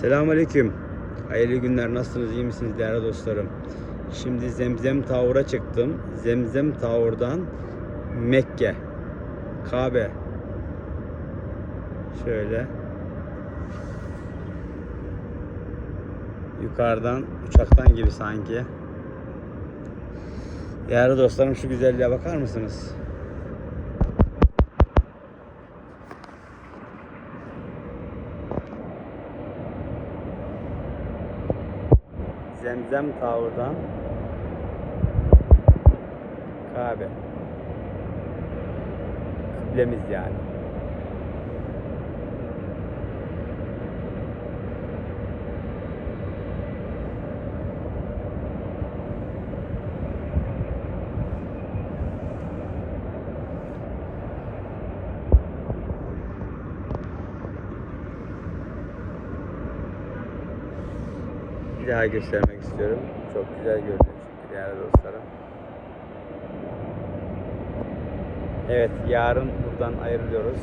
Selamünaleyküm. Hayırlı günler. Nasılsınız? iyi misiniz değerli dostlarım? Şimdi Zemzem Tavur'a çıktım. Zemzem Tavur'dan Mekke, Kabe. Şöyle. Yukarıdan uçaktan gibi sanki. Değerli dostlarım şu güzelliğe bakar mısınız? Zemzem Tower'dan Kabe. Kıblemiz yani. Bir daha göstermek istiyorum. Çok güzel görünüyor çünkü değerli dostlarım. Evet yarın buradan ayrılıyoruz.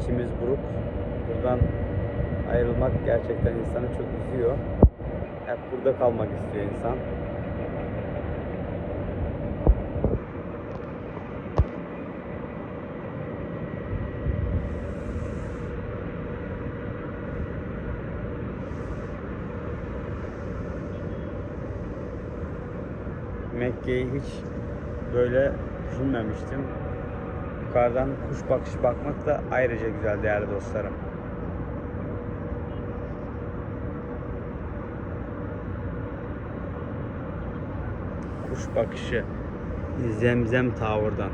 İçimiz buruk. Buradan ayrılmak gerçekten insanı çok üzüyor. Hep burada kalmak istiyor insan. Mekke'yi hiç böyle düşünmemiştim. Yukarıdan kuş bakışı bakmak da ayrıca güzel değerli dostlarım. Kuş bakışı Zemzem Tower'dan.